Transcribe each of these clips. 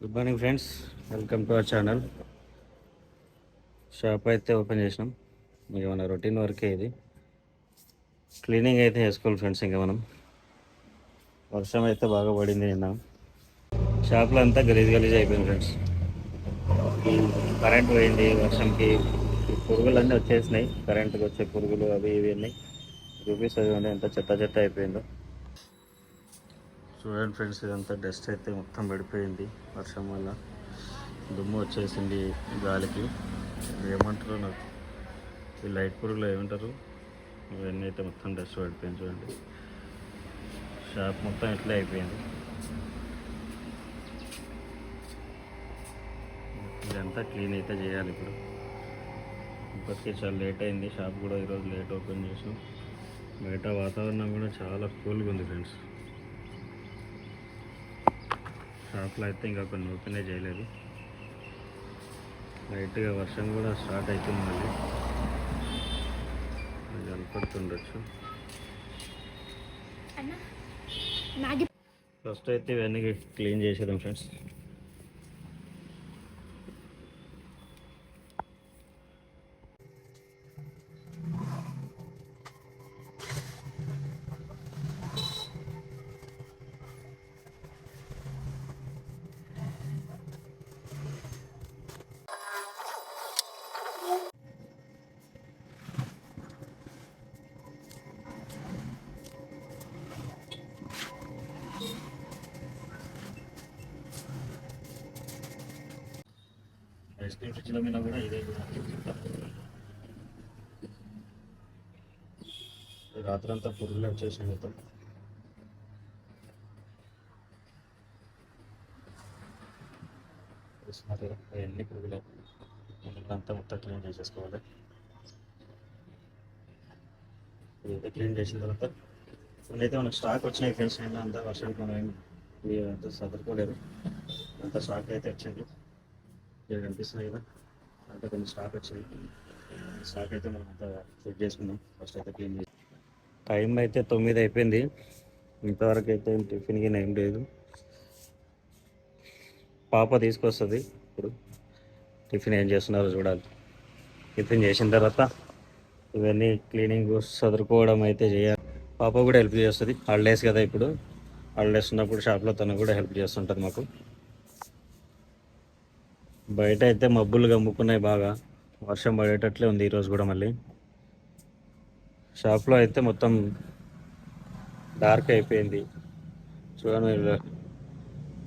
Good morning friends welcome to our channel shop అయితే open చేసినాం. ఇక మన రొటీన్ వర్కే ఇది. క్లీనింగ్ అయితే చేసుకోవాలి ఫ్రెండ్స్ ఇంకా మనం. వర్షం అయితే బాగా పడింది నిన్న. షాప్లో అంతా గలీజ్ గలీజ్ అయిపోయింది ఫ్రెండ్స్ కరెంట్ పోయింది వర్షంకి. పురుగులన్నీ పురుగులు అన్నీ వచ్చేసినాయి కరెంట్కి వచ్చే పురుగులు అవి ఇవి అన్నీ. రూపీస్ అవి ఉన్నాయి ఎంత చెత్త చెత్త అయిపోయిందో. చూడండి ఫ్రెండ్స్ ఇదంతా డస్ట్ అయితే మొత్తం పడిపోయింది వర్షం వల్ల. దుమ్ము వచ్చేసింది గాలికి. ఏమంటారు నాకు ఈ లైట్ పురుగులు ఏమంటారు? ఇవన్నీ అయితే మొత్తం డస్ట్ పడిపోయింది చూడండి. షాప్ మొత్తం ఇట్లే అయిపోయింది. ఇదంతా క్లీన్ అయితే చేయాలి ఇప్పుడు. ఇప్పటికే చాలా లేట్ అయింది. షాప్ కూడా ఈరోజు లేట్ ఓపెన్ చేసాం. బయట వాతావరణం కూడా చాలా కూల్గా ఉంది ఫ్రెండ్స్. షాప్లో అయితే ఇంకా కొన్ని ఓపెనే చేయలేదు. లైట్గా వర్షం కూడా స్టార్ట్ అవుతుంది మళ్ళీ. కనపడుతుండొచ్చు ఫస్ట్ అయితే ఇవన్నీ క్లీన్ చేసేద్దాం ఫ్రెండ్స్. ఐస్ క్రీమ్ ఫ్రిడ్జ్ల మీద కూడా ఇదే రాత్రంతా పురుగులు వచ్చేసి మొత్తం అవన్నీ పురుగులే అంతా మొత్తం క్లీన్ చేసేసుకోవాలి ఇదైతే క్లీన్ చేసిన తర్వాత అయితే మనకు స్టాక్ వచ్చినాయి ఫ్రెండ్స్ అయినా అంతా వర్షానికి మనం ఏం అంతా సదురుకోలేదు అంత స్టాక్ అయితే వచ్చింది ఇక్కడ కనిపిస్తున్నాయి కదా. అంటే కొన్ని స్టాక్ వచ్చింది. స్టాక్ అయితే మనం అంతా సెట్ చేసుకున్నాం ఫస్ట్ అయితే క్లీన్ చేసి. టైం అయితే తొమ్మిది అయిపోయింది. ఇంతవరకు అయితే ఏం టిఫిన్ ఏం లేదు. పాప తీసుకొస్తుంది ఇప్పుడు. టిఫిన్ ఏం చేస్తున్నారో చూడాలి. టిఫిన్ చేసిన తర్వాత ఇవన్నీ క్లీనింగ్ చదువుకోవడం అయితే చేయాలి. పాప కూడా హెల్ప్ చేస్తుంది. హాలిడేస్ కదా ఇప్పుడు. హాలిడేస్ ఉన్నప్పుడు షాప్లో తను కూడా హెల్ప్ చేస్తుంటుంది మాకు. బయట అయితే మబ్బులు గమ్ముకున్నాయి బాగా. వర్షం పడేటట్లే ఉంది ఈరోజు కూడా మళ్ళీ. షాప్లో అయితే మొత్తం డార్క్ అయిపోయింది. చూడండి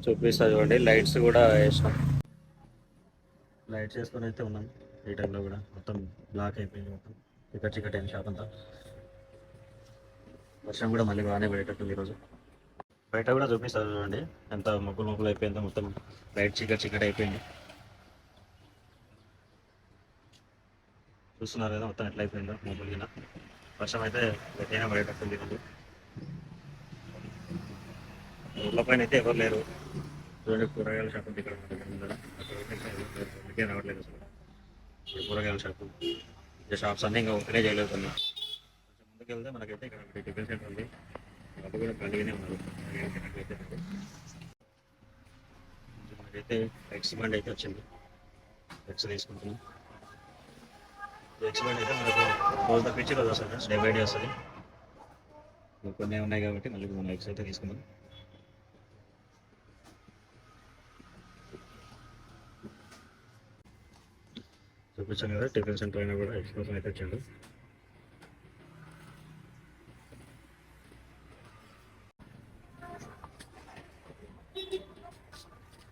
చూపిస్తా చూడండి. లైట్స్ కూడా వేసాం లైట్స్ వేసుకొని అయితే ఉన్నాం ఈ టైంలో కూడా. మొత్తం బ్లాక్ అయిపోయింది మొత్తం. చీకటి చికెట్ అయింది షాప్ అంతా. వర్షం కూడా మళ్ళీ బాగానే పడేటట్టుంది ఈరోజు. బయట కూడా చూపిస్తారు చూడండి. ఎంత మొక్కలు మొక్కలు అయిపోయిందో మొత్తం. లైట్ చీకటి చికెట్ అయిపోయింది. చూస్తున్నారు కదా మొత్తం ఎట్లా అయిపోయిందో మబ్బులు వర్షం అయితే గట్టిగా పడేటట్టుంది ఈరోజు ఊళ్ళ పైన అయితే ఎవరు లేరు. చూడండి కూరగాయల షాప్ ఉంది ఇక్కడ అందుకే రావట్లేదు అసలు. కూరగాయల షాపు. ఇంకా షాప్స్ అన్నీ ఇంకా ఓపెనే చేయలేదు కొంచెం ముందుకు వెళ్తే మనకైతే ఇక్కడ టిఫిన్ సెంటర్ ఉంది. వాళ్ళు కూడా ఖాళీగానే ఉన్నారు మనకైతే ఎక్స్ బండ్ అయితే వచ్చింది. ఎక్స్ తీసుకుంటున్నాం. ఎక్స్ బండ్ అయితే మనకు రోజు తప్పించి రోజు వస్తుంది డే బై డే వస్తుంది కొన్ని ఉన్నాయి కాబట్టి మళ్ళీ మనం ఎక్స్ అయితే తీసుకుందాం. చూపించాను కదా టిఫిన్ సెంటర్ అయినా కూడా ఎక్స్ అయితే వచ్చాడు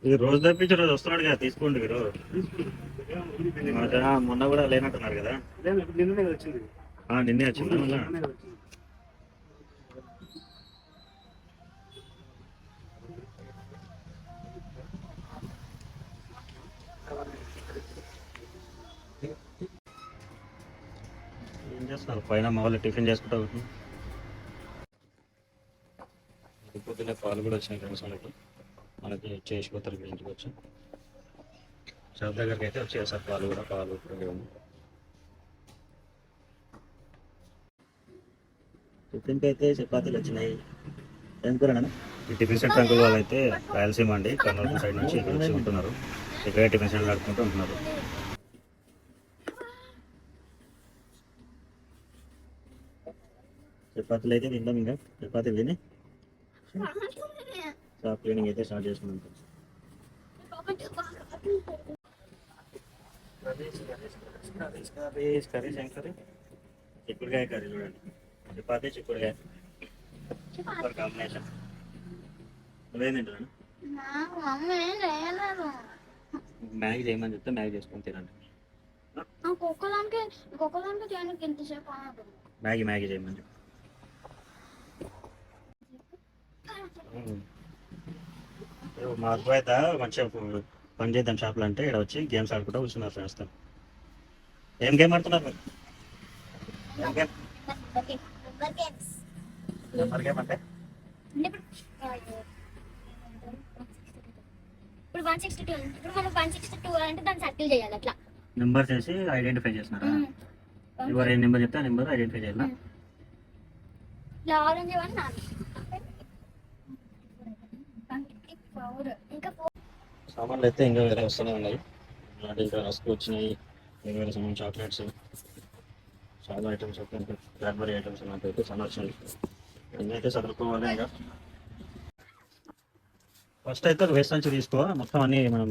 ఇది రోజు తప్పించి రోజు వస్తున్నాడు కదా తీసుకోండి మీరు. మొన్న కూడా లేనట్టున్నారు కదా. నిన్ననే వచ్చింది. ఆ, నిన్నే వచ్చిందా? ఏం చేస్తున్నారు? పైన మా వాళ్ళు టిఫిన్ చేసుకుంటా పొద్దున్నే పాలు కూడా వచ్చినాయి ఫ్రెండ్స్ మనకి చేసిపోతారు ఇక్కడ ఇంటికి వచ్చి. షాప్ దగ్గరికి అయితే వచ్చేసారు పాలు కూడా పాలు ఇప్పుడు. టిఫిన్కి అయితే చపాతీలు వచ్చినాయి. ఏం కూర నాన్న? ఈ టిఫిన్ సెంటర్ అంకుల్ వాళ్ళు అయితే రాయలసీమ అండి. కర్నూలు సైడ్ నుంచి ఇక్కడ వచ్చి ఉంటున్నారు. ఇక్కడే టిఫిన్ సెంటర్ నడుపుకుంటూ ఉంటున్నారు. చపాతీలు అయితే తిందాం ఇంకా. చపాతీలు తిని. షాప్ క్లీనింగ్ అయితే స్టార్ట్ కర్రీస్ కర్రీస్ ఏం కర్రీ చిక్కుడుకాయ కర్రీ చూడండి. చపాతీ చిక్కుడుకాయ. సూపర్ కాంబినేషన్ నువ్వేం తింటున్నాను మ్యాగీ చేయమని చెప్తే మ్యాగీ చేసుకొని తినండి. మ్యాగీ మ్యాగీ చేయమని చెప్పు. మా అబ్బాయి మంచిగా పని చేద్దాం షాప్లో అంటే ఇక్కడ వచ్చి గేమ్స్ ఆడుకుంటూ కూర్చున్నారు ఫ్రెండ్స్తో ఏం గేమ్ ఆడుతున్నారు? మీరు ఏం గేమ్ నెంబర్ గేమ్ అంటే? ఇప్పుడు వన్ సిక్స్టీ టూ ఇప్పుడు మనం వన్ సిక్స్టీ టూ అంటే దాన్ని సర్కిల్ చేయాలి అట్లా నెంబర్ చేసి ఐడెంటిఫై చేస్తున్నారా? ఎవరు ఏ నెంబర్ చెప్తే ఆ నెంబర్ ఐడెంటిఫై చేయాలా? ఇట్లా ఆరెంజ్ వన్ నాలుగు ఫోర్ ఇంకా ఫోర్ సామాన్లు అయితే ఇంకా వేరే వస్తూనే ఉన్నాయి అంటే ఇంకా రస్క్ వచ్చినాయి వేరే వేరే సామాన్ చాక్లెట్స్ చాలా ఐటమ్స్ క్యాడ్బరీ ఐటమ్స్ అయితే చాలా వచ్చినాయి అన్నీ అయితే చదువుకోవాలి ఇంకా ఫస్ట్ అయితే వేస్ట్ సంచి తీసుకో మొత్తం అన్ని మనం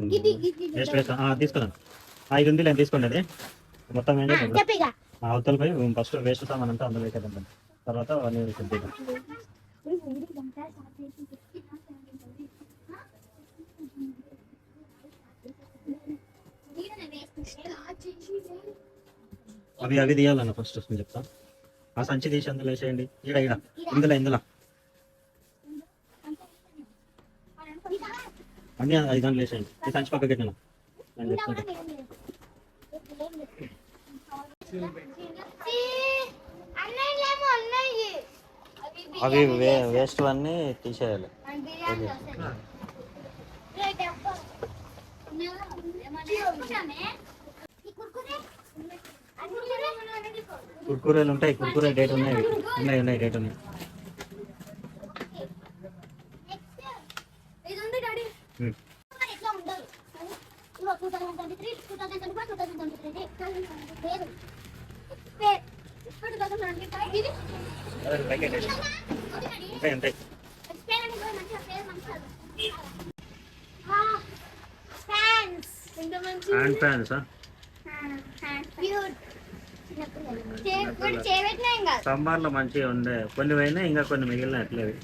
వేస్ట్ వేస్ట్ తీసుకున్నాను ఐదు ఉంది నేను తీసుకోండి అది మొత్తం ఏం చేద్దాం చెప్పిగా ఆ అవతలపై ఫస్ట్ వేస్ట్ సామాన్ అంతా అందులో వేసేద్దాం తర్వాత అన్ని అవి అవి తీయాలన్న ఫస్ట్ నేను చెప్తా. ఆ సంచి తీసి అందులో వేసేయండి. ఈడ ఈడ. ఇందులో ఇందులో. అన్ని ఐదు దాంట్లో వేసేయండి. ఈ సంచి పక్కకి పెట్టిన నేను చెప్తాను అవి వేస్ట్ అన్నీ తీసేయాలి. కుర్కురేలు ఉంటాయి కుర్కురే డేట్ ఉన్నాయి. ఉన్నాయి ఉన్నాయి డేట్ ఉన్నాయి. ఉంటాయి ఉంటాయి మంచిగా ఫ్యాన్స్ హ్యాండ్ ఫ్యాన్స్ క్యూట్ కూడా చేయబెట్టినా ఇంకా సమ్మర్లో మంచిగా ఉండే. కొన్ని పోయినా ఇంకా కొన్ని మిగిలిన అట్లేవి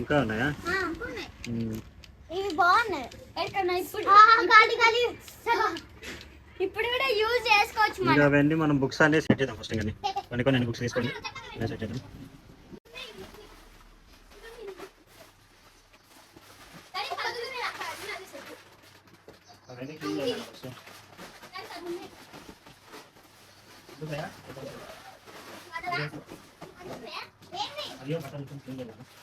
ఇంకా ఉన్నాయా? ఇప్పుడు. కూడా యూజ్ చేసుకోవచ్చు అవన్నీ మనం బుక్స్ అన్నీ సెట్ చేద్దాం ఫస్ట్ కానీ కొన్ని కొన్ని బుక్స్ తీసుకోండి. సెట్ చేద్దాం అవన్నీ clean చేయాలి first. ఉన్నాయా? అయ్యో బట్టలు కొంచెం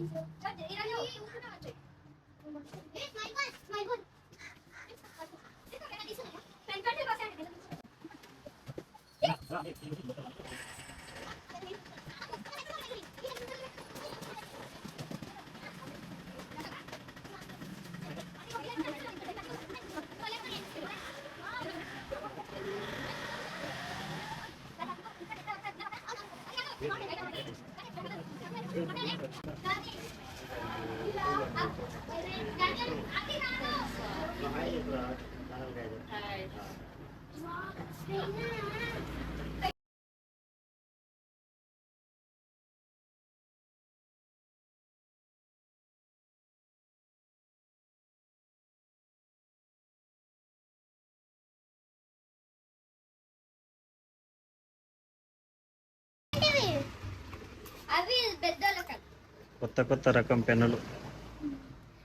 ఇది తీసే చాలా చేస్తాం. అవి పెద్దోళ్ళకి కొత్త కొత్త రకం పెన్నులు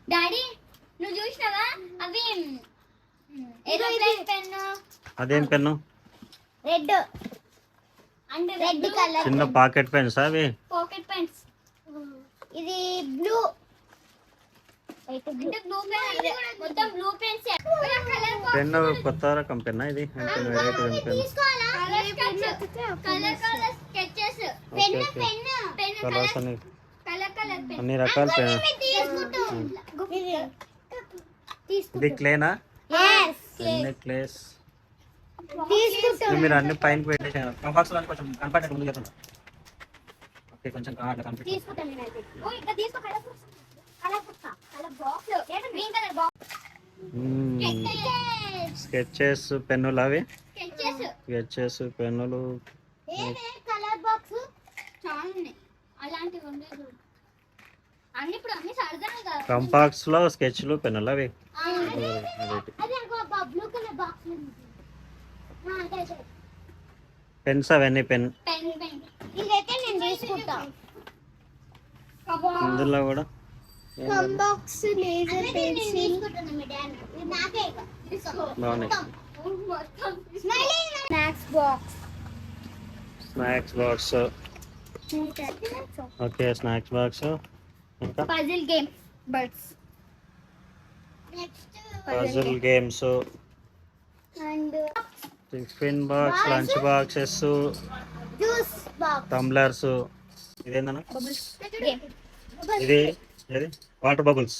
డాడీ నువ్వు చూసినావా అవి ఏరోప్లేన్ పెన్ను అదేం pen red and red colour చిన్న పాకెట్ పెన్స్ అవి? పాకెట్ పెన్స్ ఇది బ్లూ అంటే బ్లూ పెన్ మొత్తం బ్లూ పెన్స్ కలర్ పెన్ను కొత్త రకం పెన్నా ఇది? Pen variety pen pen colours అన్ని కలర్ కలర్ పెన్ అన్ని రకాల పెన్ ఇది. క్లేనా అన్ని క్లేస్ మీరు అన్ని పైన పెట్టేసారు కంబాక్స్లో కొంచెం కనపడే ముందు ఓకే కొంచెం కలర్ బాక్స్ స్కెచెస్ పెన్నులు అవి. స్కెచెస్ స్కెచెస్ పెన్నులు. కలర్ బాక్స్ చాలా ఉన్నాయి. అలాంటివి ఉండేది. అన్ని ఇప్పుడు అన్ని సరదానే కదా కంపాక్స్లో స్కెచ్లు పెన్నులు అవి. అదే అనుకో బ్లూ కలర్ బాక్స్ పెన్స్ అవన్నీ పెన్. Pen pen. ఇదైతే నేను తీసుకుంటా. ఇందులో కూడా. Box laser pencil. Snacks box. Snacks box. Okay snacks box. Puzzle game birds puzzle games and tiffin box lunch boxes juice box tumblers ఇదేందన్నా? ఇది ఏది? వాటర్ బబుల్స్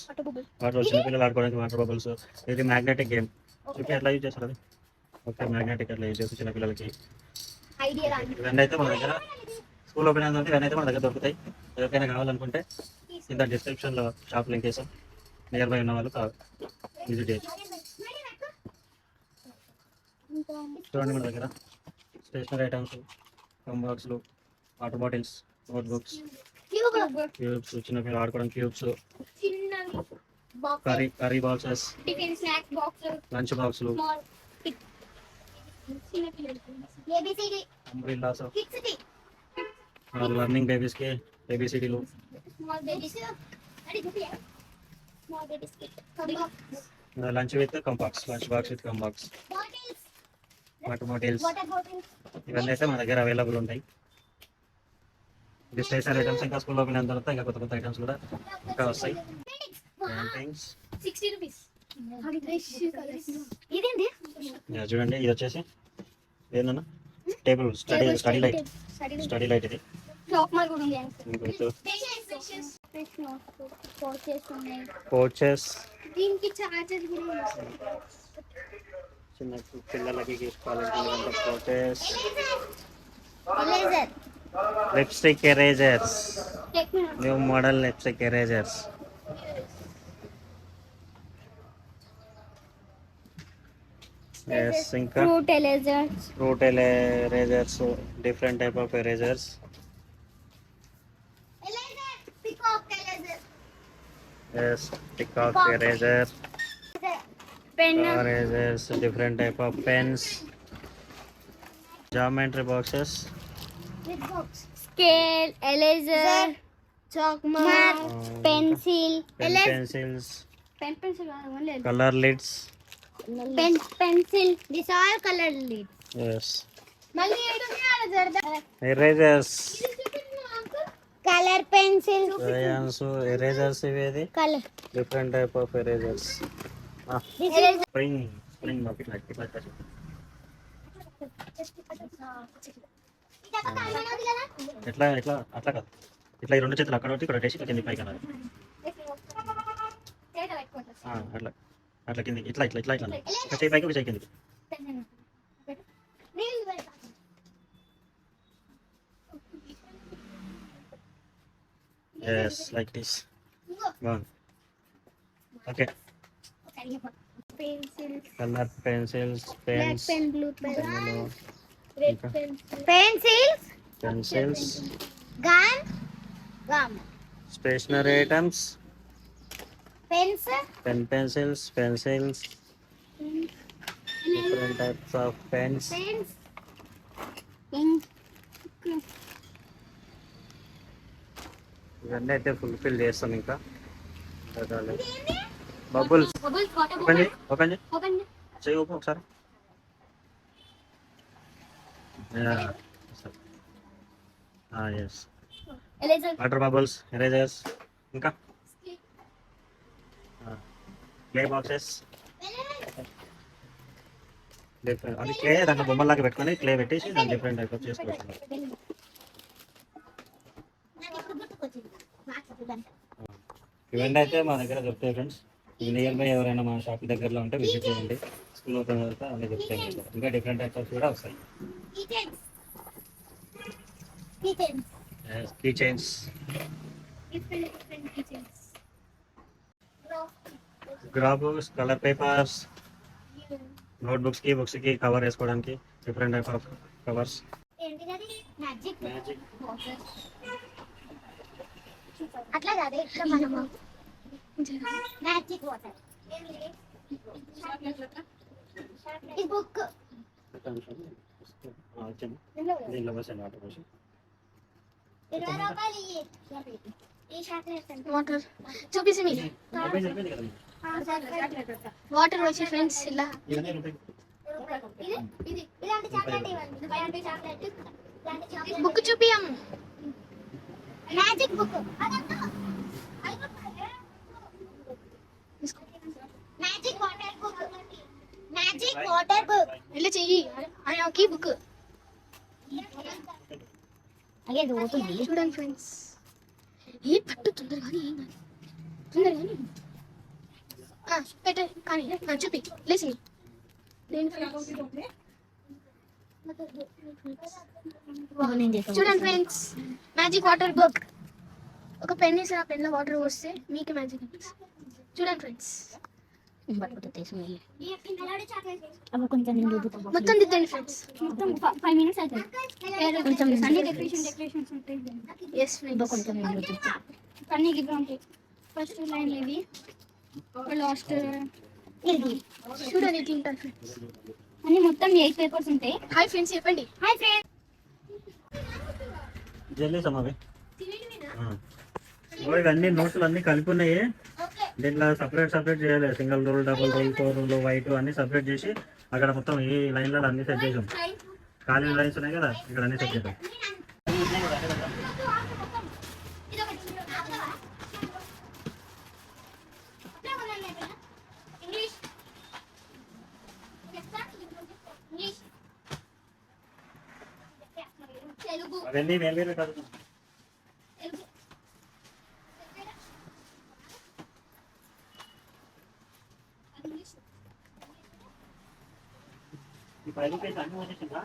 వాటర్ చిన్న పిల్లలు ఆడుకోవడానికి వాటర్ బబుల్స్ ఇది మ్యాగ్నెటిక్ గేమ్ చూపి ఎట్లా యూజ్ చేస్తారు అది? ఓకే మ్యాగ్నెటిక్ ఎట్లా యూజ్ చేస్తారు చిన్న పిల్లలకి ఐడియా రాని ఇవన్నీ అయితే మన దగ్గర స్కూల్ ఓపెన్ అయిందంటే ఇవన్నీ అయితే మన దగ్గర దొరుకుతాయి. ఎవరికైనా కావాలనుకుంటే కింద డిస్క్రిప్షన్లో షాప్ లింక్ వేసాం నియర్ బై ఉన్న వాళ్ళు విజిట్ చేయొచ్చు. చూడండి మన దగ్గర. స్టేషనరీ ఐటమ్స్ బాక్స్లు water bottles notebooks cubes చిన్న పిల్లలు ఆడుకోవడం cubes curry curry boxes lunch బాక్స్లు అంబ్రిల్లాస్ లర్నింగ్ బేబీస్కి ఏబిసిడీలు లంచ్ విత్ కంబాక్స్ లంచ్ బాక్స్ విత్ కంబాక్స్ వాటర్ బాటిల్స్ వాటర్ బాటిల్స్ ఇవన్నీ అయితే మన దగ్గర అవైలబుల్ ఉంటాయి. స్టేషనరీ ఐటమ్స్ ఇంకా స్కూల్ ఓపెన్ అయిన తర్వాత ఇంకా కొత్త కొత్త ఐటమ్స్ కూడా ఇంకా వస్తాయి. చూడండి ఇది వచ్చేసి ఏందన్నా? Table study study light study light ఇది. క్లాక్ మాల్ కూడా ఉంది ఇంకొచ్చు పోచెస్ ఉన్నాయి కోచెస్ దీనికి చార్జర్ కూడా ఉంది చిన్న పిల్లలకి తీసుకోవాలంటే coaches eraser lipstick erasers techno new model lipstick erasers yes ఇంకా fruit erasers fruit erasers different type of erasers Yes, peacock razor. Pen. Different type of pens. Geometry boxes. Scale, eraser, chalk mark, oh, pencil, pen pencils, pen pencil, color lids. Pen pencil. These all color lids. Yes. Erasers. Colour pencil crayons erasers ఇవేది colour different type of erasers spring spring ఇట్లా ఇట్లా ఇట్లా ఎట్లా ఎట్లా అట్లా కాదు. ఇట్లా ఈ రెండు చేతులు అక్కడ ఒకటి ఇక్కడ వేసి ఇట్లా కింది పైకి అనాలి. ఆ, అట్లా అట్లా కింది ఇట్లా ఇట్లా ఇట్లా ఇట్లా. ఒక చేయి పైకి ఒక చేయి కిందికి. Yes, like this. One. Okay. Pencils. Color pencils, pens. Black pen, blue pen. Red Pencils. Pencils, Gun. Gum. stationary items, Pencil. pen pencils, pencils, different types of pens, Pens. ఇవన్నీ అయితే ఫుల్ఫిల్ చేస్తాం ఇంకా. బబుల్స్ ఓపెన్ చేయి open చేయి. చేయి open ఒకసారి. Yes water bubbles erasers ఇంకా? Clay boxes అది క్లే దాంట్లో బొమ్మలాగా పెట్టుకొని క్లే పెట్టేసి దాన్ని డిఫరెంట్ టైప్ ఆఫ్ చేసుకోవచ్చు నాకు ఇప్పుడు గుర్తుకొచ్చింది మ్యాథ్స్ చూడండి ఇవన్నీ. అయితే మా దగ్గర దొరుకుతాయి ఫ్రెండ్స్. నియర్ బై ఎవరైనా మా షాప్ దగ్గరలో ఉంటే విజిట్ చేయండి. స్కూల్ ఓపెన్ తర్వాత అన్ని దొరుకుతాయి మీకు. ఇంకా డిఫరెంట్ ఆఫ్ కూడా వస్తాయి. కీ చైన్స్ గ్రాబుక్స్ కలర్ పేపర్స్ నోట్ బుక్స్కి బుక్స్కి కవర్ వేసుకోవడానికి different type of covers magic అట్లా కాదు ఇక్కడ మనము? మ్యాజిక్ వాటర్ ఈ బుక్ దీనిలో పోసాను వాటర్ పోసి ఇరవై రూపాయలు ఇయ్యి. ఈ చాక్లెట్ అంటే వాటర్ చూపిసి మీ. అయిపోయింది, అయిపోయింది కదా. వాటర్ వచ్చి ఫ్రెండ్స్ ఇలా. ఇవన్నీ రూపాయి. ఇది ఇది. ఇలాంటి చాక్లెట్ ఇవ్వండి. ఇలాంటి చాక్లెట్ ఇలాంటి chocolate book చూపియం magic book magic water book magic water book వెళ్ళి చెయ్యి ఆయనకి బుక్ అదే దోతుంది చూడండి ఫ్రెండ్స్ ఏ పట్టు తొందరగా కానీ ఏం కాదు తొందరగా కానీ ఆ, పెట్ట కానీ ఆ, చూపి లేచి నేను చూడండి ఫ్రెండ్స్ మ్యాజిక్ వాటర్ బుక్ ఒక పెన్ వేసి ఆ పెన్లో వాటర్ పోస్తే మీకు మ్యాజిక్ చూడండి ఫ్రెండ్స్ మొత్తం దిద్దండి ఫ్రెండ్స్ మొత్తం ఫైవ్ మినిట్స్ అవుతుంది. కొంచెం అన్ని డెకరేషన్ డెకరేషన్స్ ఉంటాయి. ఎస్ ఫ్రెండ్స్ కొంచెం అన్ని ఇవి ఉంటాయి ఫస్ట్ లైన్ ఇవి లాస్ట్ ఇది. చూడండి ఉంటారు ఫ్రెండ్స్ అన్ని మొత్తం ఎయిట్ పేపర్స్ ఉంటాయి హాయ్ ఫ్రెండ్స్ చెప్పండి. హాయ్ ఫ్రెండ్ జెల్లీస్ అమ్మా అవి ఇవన్నీ నోట్లు అన్ని కలిపి ఉన్నాయి దీంట్లో సపరేట్ సపరేట్ చేయాలి. Single roll double roll four roll white అన్ని సపరేట్ చేసి అక్కడ మొత్తం ఈ లైన్లలో అన్ని సెట్ చేసాం. ఖాళీ లైన్స్ ఉన్నాయి కదా ఇక్కడ అన్ని సెట్ చేద్దాం. అవన్నీ వేరు వేరే కాదు ఫైవ్ రూపీస్ అన్ని వచ్చేసిందా?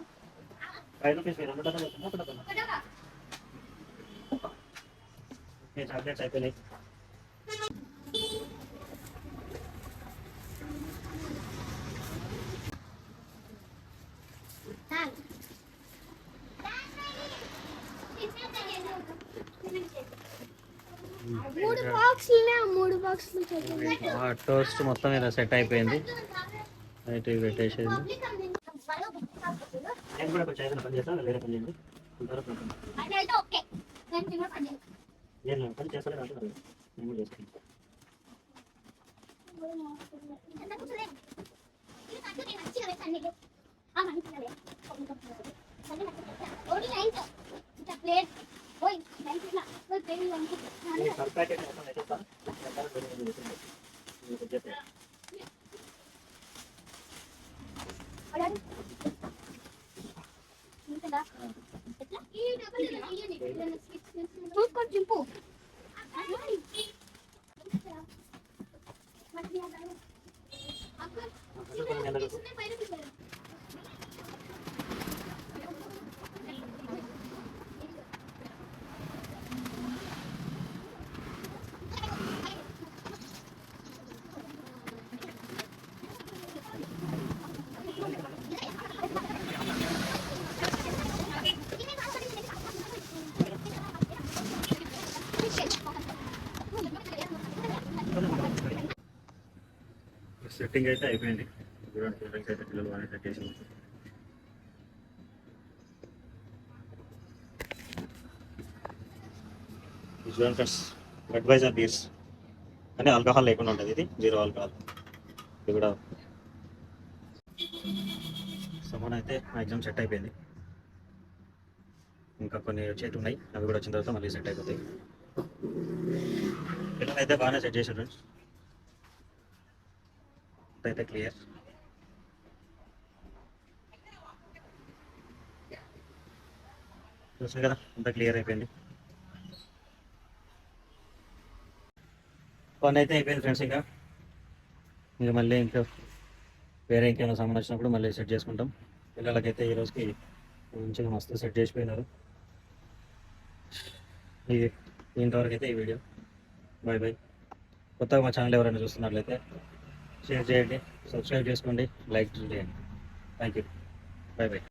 ఫైవ్ రూపీస్ రెండు డబ్బులు వచ్చిందా? ఒక డబ్బులు చాక్లెట్స్ అయిపోయినాయి. మూడు బాక్సులనే మూడు బాక్సులు చదివి టోస్ట్ మొత్తం ఇలా సెట్ అయిపోయింది. రైట్ ఇవి పెట్టేసేది నేను కూడా కొంచెం ఏదైనా పని చేస్తాను వేరే పని చేయండి కొంతవరకు నేను చేస్తాను అంటున్నాను నేను కూడా ఆ ప్లేట్ చూసుకొని చింపు. అక్కడ కొన్ని సెట్టింగ్ అయితే అయిపోయింది. చూడండి చూడండి అయితే పిల్లలు బాగానే సెట్ చేసి చూడండి ఫ్రెండ్స్ బడ్వైజర్ బీర్స్. కానీ ఆల్కహాల్ లేకుండా ఉంటుంది ఇది జీరో ఆల్కహాల్. ఇది కూడా సమాన్ అయితే మ్యాక్సిమం సెట్ అయిపోయింది. ఇంకా కొన్ని వచ్చేటి ఉన్నాయి అవి కూడా వచ్చిన తర్వాత మళ్ళీ సెట్ అయిపోతాయి. పిల్లలు అయితే బాగానే సెట్ చేశారు ఫ్రెండ్స్. అయితే క్లియర్ చూసాం కదా అంతా క్లియర్ అయిపోయింది. పని అయితే అయిపోయింది ఫ్రెండ్స్ ఇంకా. ఇంకా మళ్ళీ ఇంకా వేరే ఇంకేమైనా సామాన్ వచ్చినప్పుడు మళ్ళీ సెట్ చేసుకుంటాం. పిల్లలకైతే ఈ రోజుకి మంచిగా మస్తు సెట్ చేసిపోయినారు. ఇది ఇంతవరకు అయితే ఈ వీడియో బాయ్ బాయ్ కొత్తగా మా ఛానల్ ఎవరైనా చూస్తున్నట్లయితే షేర్ చేయండి. సబ్స్క్రైబ్ చేసుకోండి. లైక్ చేయండి. Thank you bye bye